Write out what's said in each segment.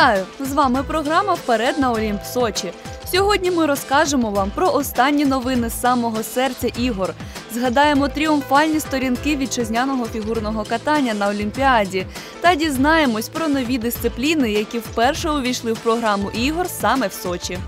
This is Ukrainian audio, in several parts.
Вітаю! З вами програма Вперед на Олімп Сочі. Сьогодні ми розкажемо вам про останні новини з самого серця ігор. Згадаємо тріумфальні сторінки вітчизняного фігурного катання на Олімпіаді та дізнаємось про нові дисципліни, які вперше увійшли в програму ігор саме в Сочі.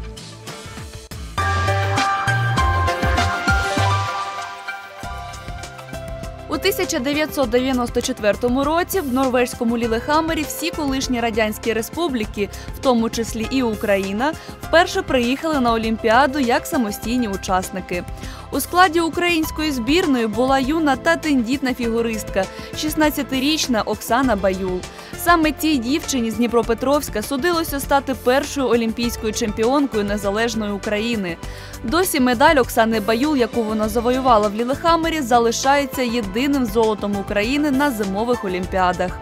1994 році в норвезькому Лілехамері всі колишні радянські республіки, в тому числі і Україна, вперше приїхали на Олімпіаду як самостійні учасники. У складі української збірної була юна та тендітна фігуристка, 16-річна Оксана Баюл. Саме тій дівчині з Дніпропетровська судилося стати першою олімпійською чемпіонкою незалежної України. Досі медаль Оксани Баюл, яку вона завоювала в Лілехамері, залишається єдиним золотом України на зимових олімпіадах.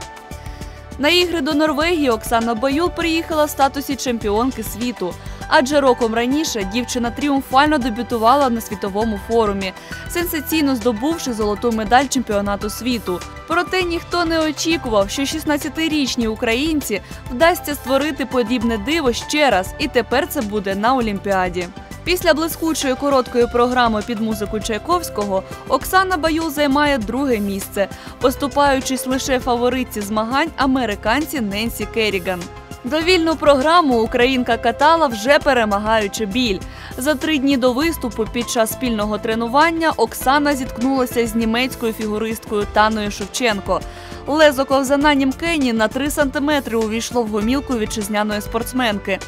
На ігри до Норвегії Оксана Баюл приїхала в статусі чемпіонки світу. Адже роком раніше дівчина тріумфально дебютувала на світовому форумі, сенсаційно здобувши золоту медаль чемпіонату світу. Проте ніхто не очікував, що 16-річні українці вдасться створити подібне диво ще раз, і тепер це буде на Олімпіаді. Після блискучої короткої програми під музику Чайковського Оксана Баюл займає друге місце, поступаючись лише фаворитці змагань американці Ненсі Керріган. Довільну програму українка катала вже перемагаючи біль. За три дні до виступу під час спільного тренування Оксана зіткнулася з німецькою фігуристкою Таною Шевченко. Лезо ковзана Німкені на 3 сантиметри увійшло в гомілку вітчизняної спортсменки.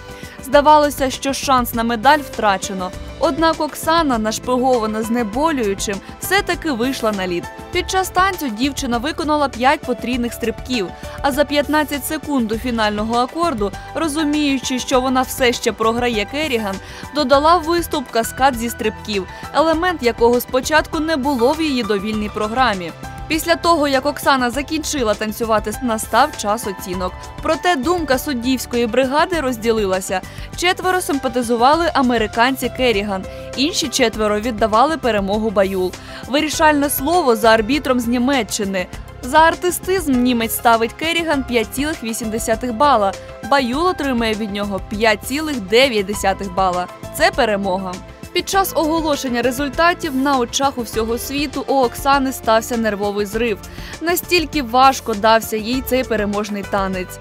Здавалося, що шанс на медаль втрачено. Однак Оксана, нашпигована знеболюючим, все-таки вийшла на лід. Під час танцю дівчина виконала 5 потрійних стрибків. А за 15 секунд до фінального акорду, розуміючи, що вона все ще програє Керіган, додала виступ каскад зі стрибків, елемент якого спочатку не було в її довільній програмі. Після того, як Оксана закінчила танцювати, настав час оцінок. Проте думка суддівської бригади розділилася. Четверо симпатизували американці Керіган, інші четверо віддавали перемогу Баюл. Вирішальне слово за арбітром з Німеччини. За артистизм німець ставить Керіган 5,8 бала. Баюл отримає від нього 5,9 бала. Це перемога. Під час оголошення результатів на очах у всього світу у Оксани стався нервовий зрив. Настільки важко дався їй цей переможний танець.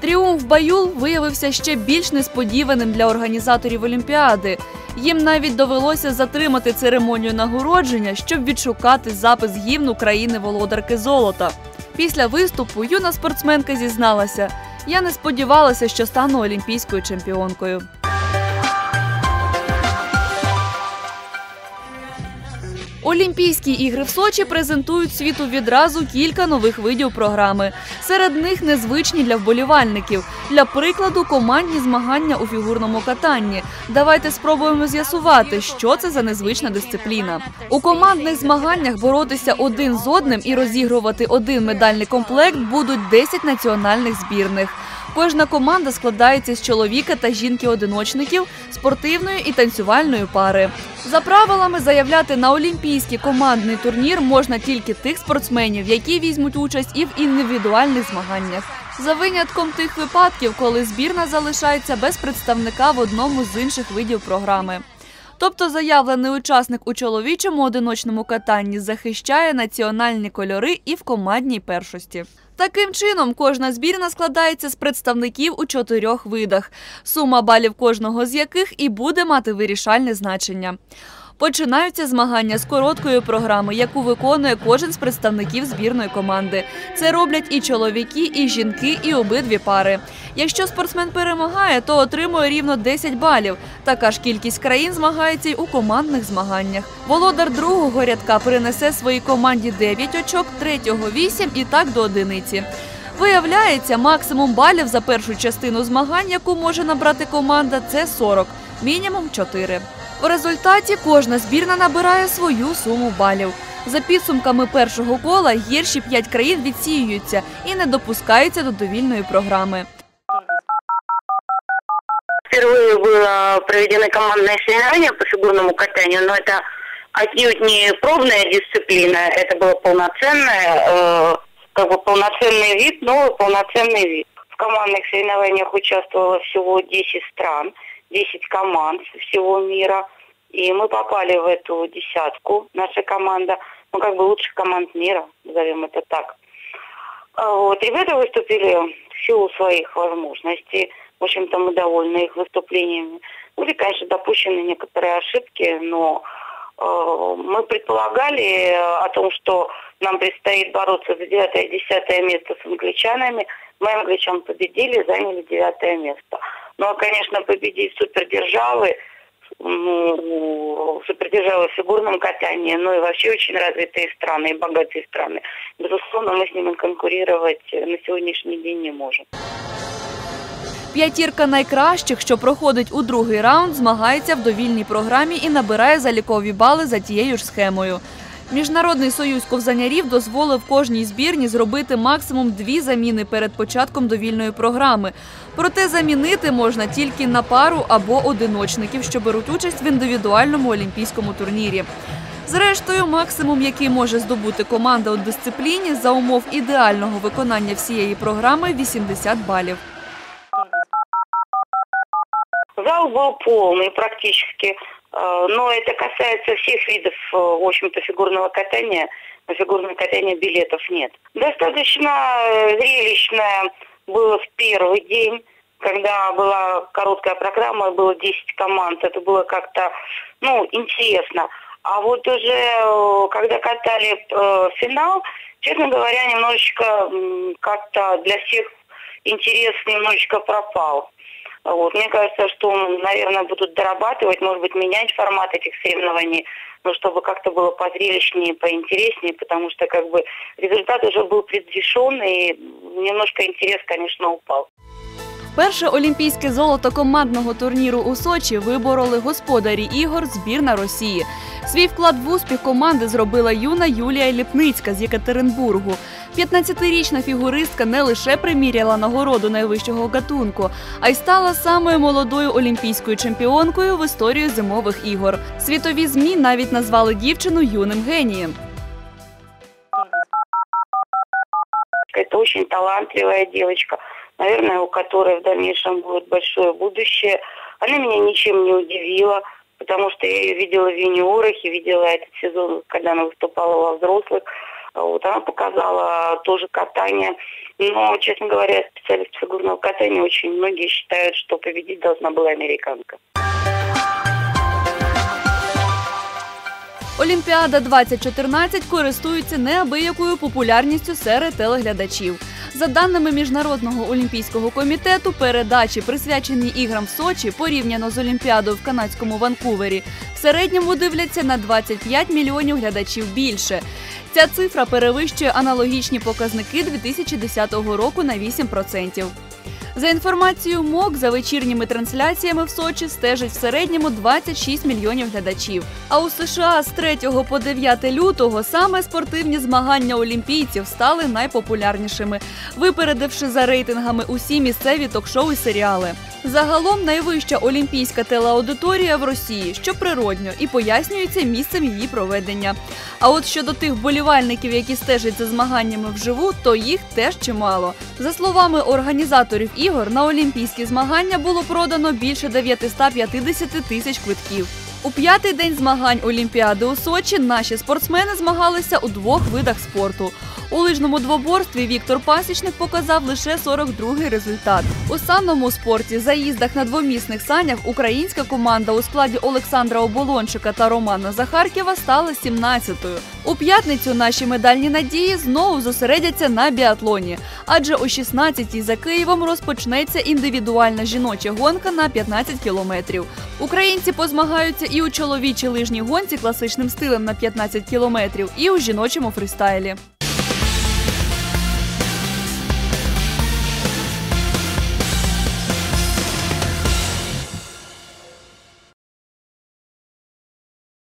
Тріумф Баюл виявився ще більш несподіваним для організаторів Олімпіади. Їм навіть довелося затримати церемонію нагородження, щоб відшукати запис гімну країни володарки золота. Після виступу юна спортсменка зізналася: я не сподівалася, що стану олімпійською чемпіонкою. Олімпійські ігри в Сочі презентують світу відразу кілька нових видів програми. Серед них незвичні для вболівальників. Для прикладу, командні змагання у фігурному катанні. Давайте спробуємо з'ясувати, що це за незвична дисципліна. У командних змаганнях боротися один з одним і розігрувати один медальний комплект будуть 10 національних збірних. Кожна команда складається з чоловіка та жінки-одиночників, спортивної і танцювальної пари. За правилами заявляти на олімпійський командний турнір можна тільки тих спортсменів, які візьмуть участь і в індивідуальних змаганнях. За винятком тих випадків, коли збірна залишається без представника в одному з інших видів програми. Тобто заявлений учасник у чоловічому одиночному катанні захищає національні кольори і в командній першості. Таким чином, кожна збірна складається з представників у чотирьох видах, сума балів кожного з яких і буде мати вирішальне значення. Починаються змагання з короткої програми, яку виконує кожен з представників збірної команди. Це роблять і чоловіки, і жінки, і обидві пари. Якщо спортсмен перемагає, то отримує рівно 10 балів. Така ж кількість країн змагається й у командних змаганнях. Володар другого рядка принесе своїй команді 9 очок, третього 8 і так до одиниці. Виявляється, максимум балів за першу частину змагань, яку може набрати команда, це 40, мінімум 4. В результаті кожна збірна набирає свою суму балів. За підсумками першого кола гірші п'ять країн відсіюються і не допускаються до довільної програми. Впервые было проведено командное соревнование по фигурному катанию, но это отнюдь не пробная дисциплина, это было полноценное, э, как бы полноценный вид, новый полноценный вид. В командных соревнованиях участвовало всего 10 стран, 10 команд всего мира. И мы попали в эту десятку, наша команда, ну как бы лучших команд мира, назовем это так. А Вот. Ребята выступили в силу своих возможностей. В общем-то, мы довольны их выступлениями. Были, конечно, допущены некоторые ошибки, но э, мы предполагали о том, что нам предстоит бороться за девятое и десятое место с англичанами. Мы англичан победили, заняли девятое место. Ну, а, конечно, победить супердержавы, ну, супердержавы в фигурном катании, ну и вообще очень развитые страны и богатые страны. Безусловно, мы с ними конкурировать э, на сегодняшний день не можем. П'ятірка найкращих, що проходить у другий раунд, змагається в довільній програмі і набирає залікові бали за тією ж схемою. Міжнародний союз ковзанярів дозволив кожній збірні зробити максимум дві заміни перед початком довільної програми. Проте замінити можна тільки на пару або одиночників, що беруть участь в індивідуальному олімпійському турнірі. Зрештою, максимум, який може здобути команда у дисципліні за умов ідеального виконання всієї програми 80 балів. Зал был полный практически, э, Но это касается всех видов, э, в общем-то, фигурного катания. На фигурное катание билетов нет. Достаточно э, зрелищно было в первый день, когда была короткая программа, было 10 команд. Это было как-то, ну, интересно. А вот уже, э, когда катали э, финал, честно говоря, немножечко как-то для всех интерес немножечко пропал. Вот. Мне кажется, что, наверное, будут дорабатывать, может быть, менять формат этих соревнований, но чтобы как-то было позрелищнее, поинтереснее, потому что как бы результат уже был предрешен, и немножко интерес, конечно, упал. Перше олімпійське золото командного турніру у Сочі вибороли господарі ігор збірна Росії. Свій вклад в успіх команди зробила юна Юлія Ліпницька з Єкатеринбургу. 15-річна фігуристка не лише приміряла нагороду найвищого гатунку, а й стала самою молодою олімпійською чемпіонкою в історії зимових ігор. Світові змі навіть назвали дівчину юним генієм. Это очень талантливая девочка, наверное, у которой в дальнейшем будет большое будущее. Она меня ничем не удивила, потому что я ее видела в юниорах и видела этот сезон, когда она выступала во взрослых. Вот, она показала тоже катание. Но, честно говоря, специалист фигурного катания очень многие считают, что победить должна была американка. Олімпіада 2014 користується неабиякою популярністю серед телеглядачів. За даними Міжнародного олімпійського комітету, передачі, присвячені іграм в Сочі, порівняно з Олімпіадою в канадському Ванкувері, в середньому дивляться на 25 мільйонів глядачів більше. Ця цифра перевищує аналогічні показники 2010 року на 8%. За інформацією МОК, за вечірніми трансляціями в Сочі стежить в середньому 26 мільйонів глядачів. А у США з 3 по 9 лютого саме спортивні змагання олімпійців стали найпопулярнішими, випередивши за рейтингами усі місцеві ток-шоу і серіали. Загалом найвища олімпійська телеаудиторія в Росії, що природньо і пояснюється місцем її проведення. А от щодо тих вболівальників, які стежать за змаганнями вживу, то їх теж чимало. За словами організаторів ігор, на олімпійські змагання було продано більше 950 тисяч квитків. У п'ятий день змагань Олімпіади у Сочі наші спортсмени змагалися у двох видах спорту. У лижному двоборстві Віктор Пасічник показав лише 42-й результат. У санному спорті заїздах на двомісних санях українська команда у складі Олександра Оболончика та Романа Захаркєва стала 17-ю. У п'ятницю наші медальні надії знову зосередяться на біатлоні, адже о 16-й за Києвом розпочнеться індивідуальна жіноча гонка на 15 кілометрів. Українці позмагаються і у чоловічій лижній гонці класичним стилем на 15 кілометрів, і у жіночому фристайлі.